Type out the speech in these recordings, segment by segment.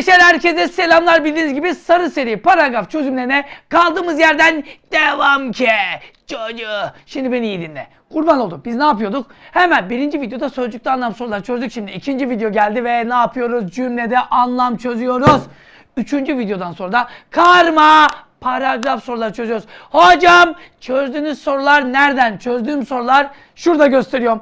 Kardeşler herkese selamlar bildiğiniz gibi sarı seri paragraf çözümlerine kaldığımız yerden devam ki çocuğu. Şimdi beni iyi dinle. Kurban olduk. Biz ne yapıyorduk? Hemen birinci videoda sözcükte anlam soruları çözdük. Şimdi ikinci video geldi ve ne yapıyoruz? Cümlede anlam çözüyoruz. Üçüncü videodan sonra da karma paragraf soruları çözüyoruz. Hocam çözdüğünüz sorular nereden? Çözdüğüm sorular şurada gösteriyorum.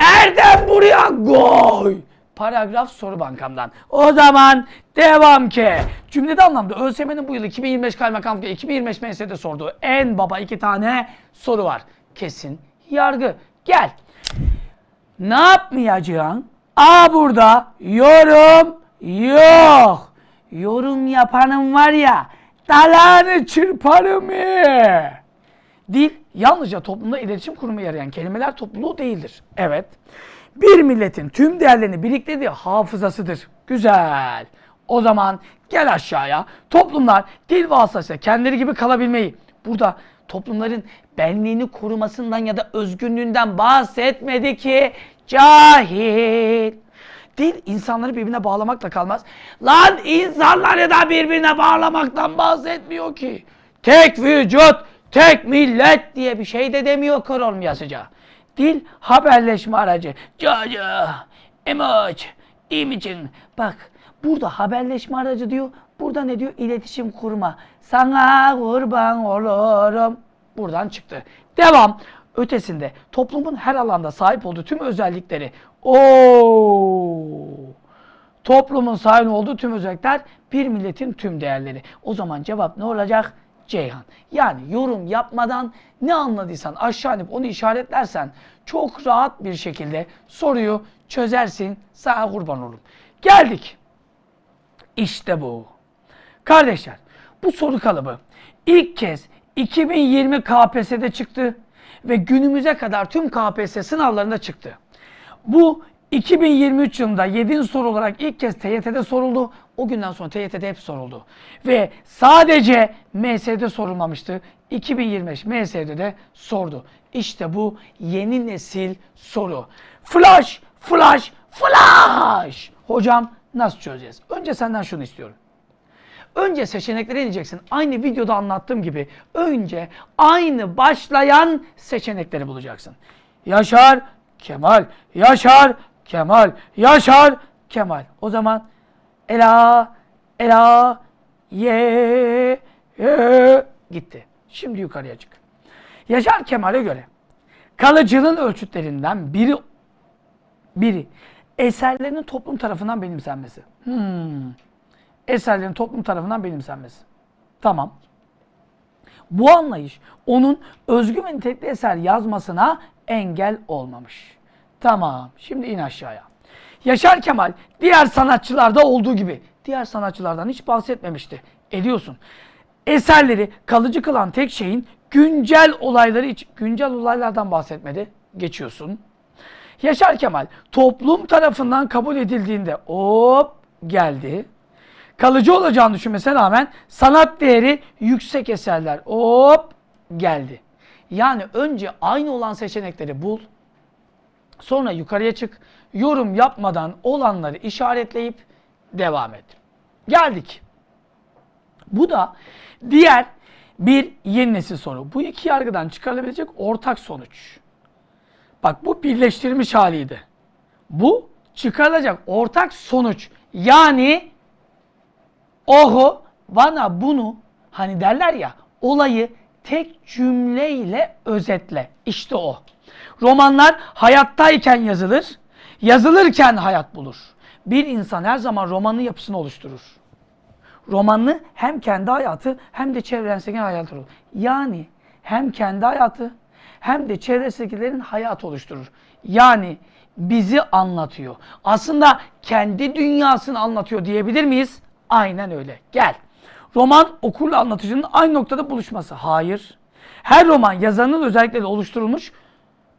Erdem buraya koy. Paragraf soru bankamdan. O zaman devam ki. Cümlede anlamda ÖSYM'nin bu yıl 2025 kaymakamlığı 2025 MS'de sorduğu en baba iki tane soru var. Kesin yargı. Gel. Ne yapmayacaksın? A burada yorum yok. Yorum yapanın var ya dalağını çırparım. Dil yalnızca toplumda iletişim kurmaya yarayan kelimeler topluluğu değildir. Evet. Bir milletin tüm değerlerini biriktirdiği hafızasıdır. Güzel. O zaman gel aşağıya. Toplumlar dil vasıtasıyla kendileri gibi kalabilmeyi, burada toplumların benliğini korumasından ya da özgünlüğünden bahsetmedi ki cahil. Dil insanları birbirine bağlamakla kalmaz. Lan insanları da birbirine bağlamaktan bahsetmiyor ki. Tek vücut, tek millet diye bir şey de demiyor kör olmayasıca. Dil haberleşme aracı. Çocuğu, emoji, imaging. Bak burada haberleşme aracı diyor. Burada ne diyor? İletişim kurma. Sana kurban olurum. Buradan çıktı. Devam. Ötesinde toplumun her alanda sahip olduğu tüm özellikleri. Oo. Toplumun sahip olduğu tüm özellikler bir milletin tüm değerleri. O zaman cevap ne olacak? Ceyhan. Yani yorum yapmadan ne anladıysan aşağı inip onu işaretlersen çok rahat bir şekilde soruyu çözersin. Sana kurban olurum. Geldik. İşte bu. Kardeşler bu soru kalıbı ilk kez 2020 KPSS'de çıktı ve günümüze kadar tüm KPSS sınavlarında çıktı. Bu 2023 yılında 7. soru olarak ilk kez TYT'de soruldu. O günden sonra TYT'de hep soruldu. Ve sadece MS'de sorulmamıştı. 2025 MS'de de sordu. İşte bu yeni nesil soru. Flash, flash, flash. Hocam nasıl çözeceğiz? Önce senden şunu istiyorum. Önce seçeneklere ineceksin. Aynı videoda anlattığım gibi önce aynı başlayan seçenekleri bulacaksın. Yaşar, Kemal, Yaşar, Kemal, Yaşar, Kemal. O zaman Ela, Ela, Ye, Ye gitti. Şimdi yukarıya çık. Yaşar Kemal'e göre kalıcılığın ölçütlerinden biri biri eserlerinin toplum tarafından benimsenmesi. Hmm. Eserlerin toplum tarafından benimsenmesi. Tamam. Bu anlayış onun özgün ve nitelikli eser yazmasına engel olmamış. Tamam. Şimdi in aşağıya. Yaşar Kemal diğer sanatçılarda olduğu gibi diğer sanatçılardan hiç bahsetmemişti. Ediyorsun. Eserleri kalıcı kılan tek şeyin güncel olayları için güncel olaylardan bahsetmedi. Geçiyorsun. Yaşar Kemal toplum tarafından kabul edildiğinde hop geldi. Kalıcı olacağını düşünmesine rağmen sanat değeri yüksek eserler hop geldi. Yani önce aynı olan seçenekleri bul. Sonra yukarıya çık. Yorum yapmadan olanları işaretleyip devam et. Geldik. Bu da diğer bir yeni nesil soru. Bu iki yargıdan çıkarılabilecek ortak sonuç. Bak bu birleştirilmiş haliydi. Bu çıkarılacak ortak sonuç. Yani oho bana bunu hani derler ya olayı tek cümleyle özetle. İşte o. Romanlar hayattayken yazılır, yazılırken hayat bulur. Bir insan her zaman romanın yapısını oluşturur. Romanlı hem kendi hayatı hem de çevresindeki hayatı olur. Yani hem kendi hayatı hem de çevresindekilerin hayat oluşturur. Yani bizi anlatıyor. Aslında kendi dünyasını anlatıyor diyebilir miyiz? Aynen öyle. Gel. Roman okurla anlatıcının aynı noktada buluşması. Hayır. Her roman yazarının özellikleri oluşturulmuş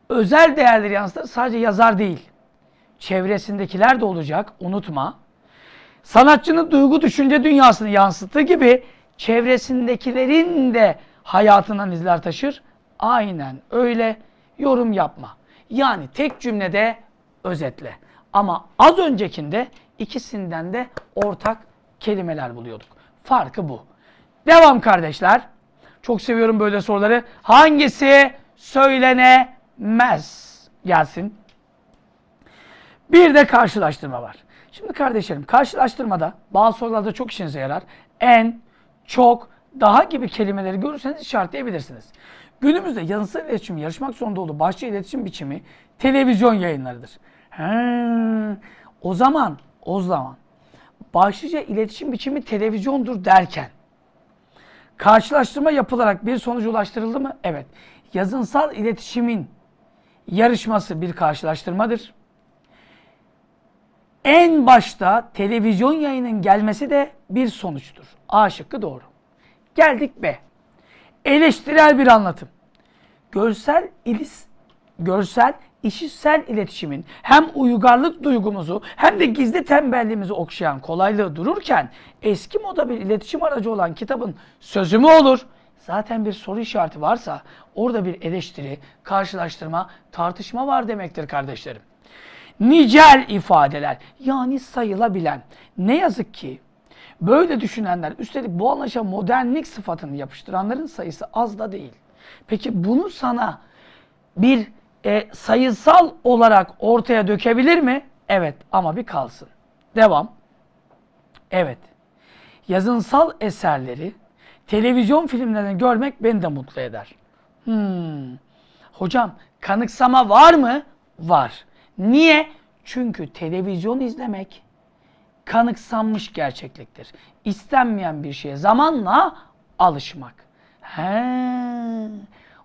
özel değerleri yansıtır. Sadece yazar değil. Çevresindekiler de olacak. Unutma. Sanatçının duygu düşünce dünyasını yansıttığı gibi çevresindekilerin de hayatından izler taşır. Aynen öyle yorum yapma. Yani tek cümlede özetle. Ama az öncekinde ikisinden de ortak kelimeler buluyorduk. Farkı bu. Devam kardeşler. Çok seviyorum böyle soruları. Hangisi söylenemez? Gelsin. Bir de karşılaştırma var. Şimdi kardeşlerim karşılaştırmada bazı sorularda çok işinize yarar. En, çok, daha gibi kelimeleri görürseniz işaretleyebilirsiniz. Günümüzde yazısal iletişim yarışmak zorunda olduğu başlıca iletişim biçimi televizyon yayınlarıdır. He, o zaman, o zaman başlıca iletişim biçimi televizyondur derken karşılaştırma yapılarak bir sonuca ulaştırıldı mı? Evet. Yazınsal iletişimin yarışması bir karşılaştırmadır. En başta televizyon yayının gelmesi de bir sonuçtur. A şıkkı doğru. Geldik B. Eleştirel bir anlatım. Görsel ilis görsel işitsel iletişimin hem uygarlık duygumuzu hem de gizli tembelliğimizi okşayan kolaylığı dururken eski moda bir iletişim aracı olan kitabın sözü mü olur? Zaten bir soru işareti varsa orada bir eleştiri, karşılaştırma, tartışma var demektir kardeşlerim. Nicel ifadeler yani sayılabilen. Ne yazık ki böyle düşünenler üstelik bu anlaşa modernlik sıfatını yapıştıranların sayısı az da değil. Peki bunu sana bir e, sayısal olarak ortaya dökebilir mi? Evet ama bir kalsın. Devam. Evet. Yazınsal eserleri televizyon filmlerini görmek beni de mutlu eder. Hmm. Hocam kanıksama var mı? Var. Niye? Çünkü televizyon izlemek kanıksanmış gerçekliktir. İstenmeyen bir şeye zamanla alışmak. He.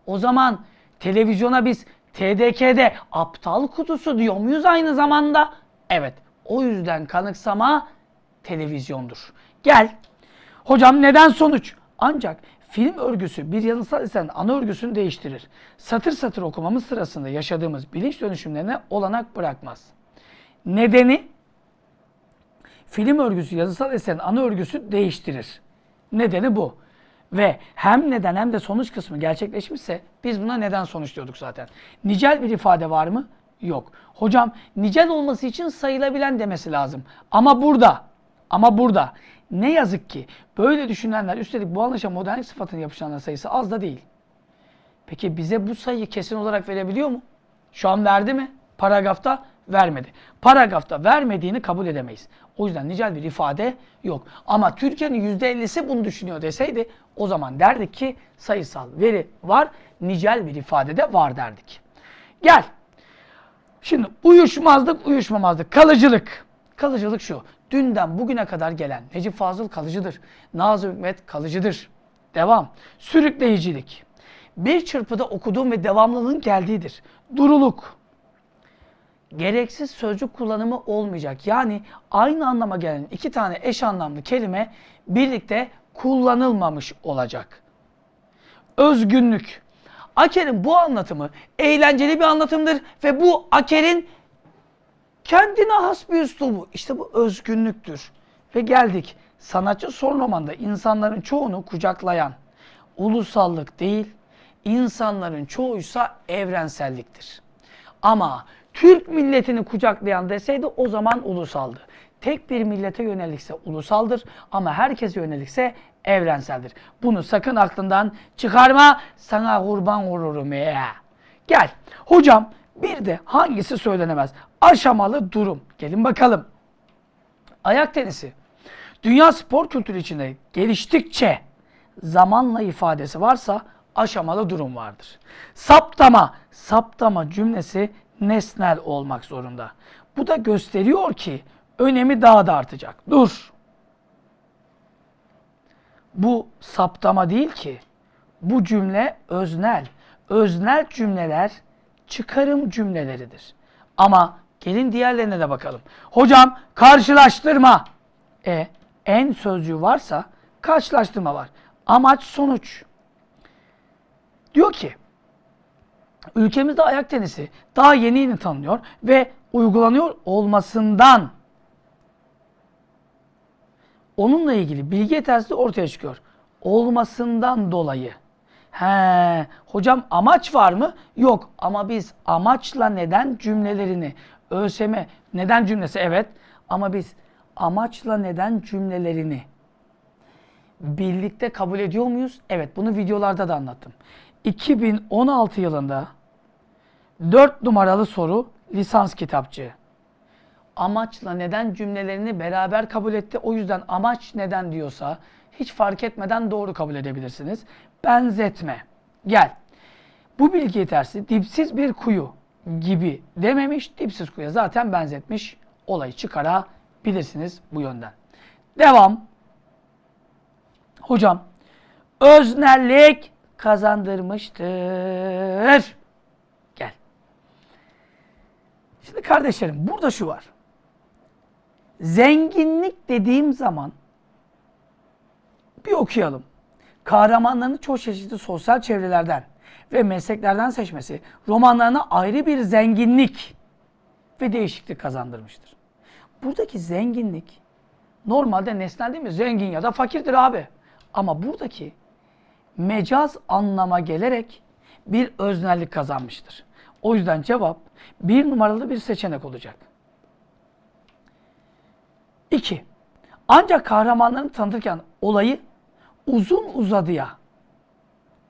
O zaman televizyona biz TDK'de aptal kutusu diyor muyuz aynı zamanda? Evet. O yüzden kanıksama televizyondur. Gel. Hocam neden sonuç? Ancak film örgüsü bir yazısal eserin ana örgüsünü değiştirir. Satır satır okumamız sırasında yaşadığımız bilinç dönüşümlerine olanak bırakmaz. Nedeni film örgüsü yazısal eserin ana örgüsü değiştirir. Nedeni bu. Ve hem neden hem de sonuç kısmı gerçekleşmişse biz buna neden sonuç diyorduk zaten. Nicel bir ifade var mı? Yok. Hocam nicel olması için sayılabilen demesi lazım. Ama burada, ama burada ne yazık ki böyle düşünenler üstelik bu anlaşa modernlik sıfatını yapışanlar sayısı az da değil. Peki bize bu sayıyı kesin olarak verebiliyor mu? Şu an verdi mi? Paragrafta vermedi. Paragrafta vermediğini kabul edemeyiz. O yüzden nicel bir ifade yok. Ama Türkiye'nin %50'si bunu düşünüyor deseydi o zaman derdik ki sayısal veri var, nicel bir ifade de var derdik. Gel. Şimdi uyuşmazlık, uyuşmamazlık, kalıcılık. Kalıcılık şu. Dünden bugüne kadar gelen Necip Fazıl kalıcıdır. Nazım Hikmet kalıcıdır. Devam. Sürükleyicilik. Bir çırpıda okuduğum ve devamlılığın geldiğidir. Duruluk. Gereksiz sözcük kullanımı olmayacak. Yani aynı anlama gelen iki tane eş anlamlı kelime birlikte kullanılmamış olacak. Özgünlük. Aker'in bu anlatımı eğlenceli bir anlatımdır ve bu Aker'in kendine has bir üslubu. İşte bu özgünlüktür. Ve geldik sanatçı son romanda insanların çoğunu kucaklayan ulusallık değil, insanların çoğuysa evrenselliktir. Ama Türk milletini kucaklayan deseydi o zaman ulusaldı. Tek bir millete yönelikse ulusaldır ama herkese yönelikse evrenseldir. Bunu sakın aklından çıkarma. Sana kurban olurum ya. Gel. Hocam bir de hangisi söylenemez? Aşamalı durum. Gelin bakalım. Ayak tenisi. Dünya spor kültürü içinde geliştikçe zamanla ifadesi varsa aşamalı durum vardır. Saptama, saptama cümlesi nesnel olmak zorunda. Bu da gösteriyor ki önemi daha da artacak. Dur. Bu saptama değil ki. Bu cümle öznel. Öznel cümleler çıkarım cümleleridir. Ama gelin diğerlerine de bakalım. Hocam karşılaştırma. E en sözcüğü varsa karşılaştırma var. Amaç sonuç. Diyor ki ülkemizde ayak tenisi daha yeni yeni tanınıyor ve uygulanıyor olmasından onunla ilgili bilgi yetersizliği ortaya çıkıyor. Olmasından dolayı. He, hocam amaç var mı? Yok ama biz amaçla neden cümlelerini ÖSYM neden cümlesi evet ama biz amaçla neden cümlelerini birlikte kabul ediyor muyuz? Evet bunu videolarda da anlattım. 2016 yılında 4 numaralı soru lisans kitapçığı. Amaçla neden cümlelerini beraber kabul etti. O yüzden amaç neden diyorsa hiç fark etmeden doğru kabul edebilirsiniz. Benzetme. Gel. Bu bilgi yetersiz dipsiz bir kuyu gibi dememiş. Dipsiz kuyuya zaten benzetmiş. Olayı çıkarabilirsiniz bu yönden. Devam. Hocam öznellik kazandırmıştır. Gel. Şimdi kardeşlerim burada şu var. Zenginlik dediğim zaman bir okuyalım. Kahramanlarını çok çeşitli sosyal çevrelerden ve mesleklerden seçmesi romanlarına ayrı bir zenginlik ve değişiklik kazandırmıştır. Buradaki zenginlik normalde nesnel değil mi? Zengin ya da fakirdir abi. Ama buradaki mecaz anlama gelerek bir öznellik kazanmıştır. O yüzden cevap bir numaralı bir seçenek olacak. 2. Ancak kahramanlarını tanıtırken olayı uzun uzadıya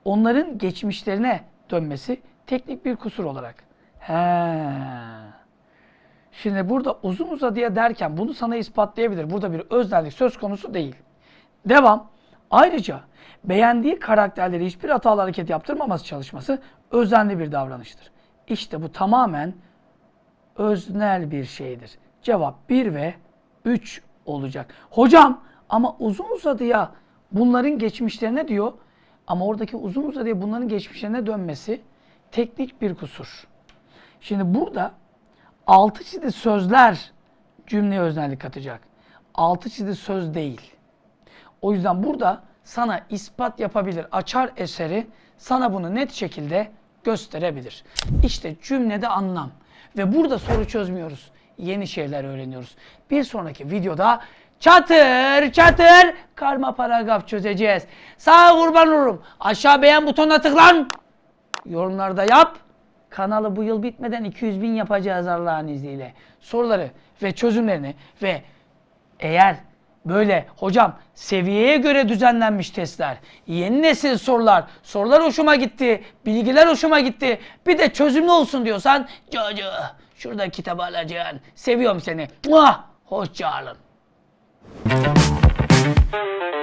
onların geçmişlerine dönmesi teknik bir kusur olarak. He. Şimdi burada uzun uzadıya derken bunu sana ispatlayabilir. Burada bir öznellik söz konusu değil. Devam. Ayrıca beğendiği karakterleri hiçbir hatalı hareket yaptırmaması çalışması özenli bir davranıştır. İşte bu tamamen öznel bir şeydir. Cevap 1 ve 3 olacak. Hocam ama uzun uzadıya bunların geçmişlerine diyor ama oradaki uzun uzadıya bunların geçmişlerine dönmesi teknik bir kusur. Şimdi burada altı çizili sözler cümleye öznellik katacak. Altı çizili söz değil. O yüzden burada sana ispat yapabilir. Açar eseri sana bunu net şekilde gösterebilir. İşte cümlede anlam. Ve burada soru çözmüyoruz. Yeni şeyler öğreniyoruz. Bir sonraki videoda çatır çatır karma paragraf çözeceğiz. Sağ kurban olurum. Aşağı beğen butonuna tıklan. Yorumlarda yap. Kanalı bu yıl bitmeden 200 bin yapacağız Allah'ın izniyle. Soruları ve çözümlerini ve eğer böyle hocam seviyeye göre düzenlenmiş testler, yeni nesil sorular, sorular hoşuma gitti, bilgiler hoşuma gitti, bir de çözümlü olsun diyorsan Cocu şurada kitabı alacaksın. Seviyorum seni. Muah! Hoşça Thank you.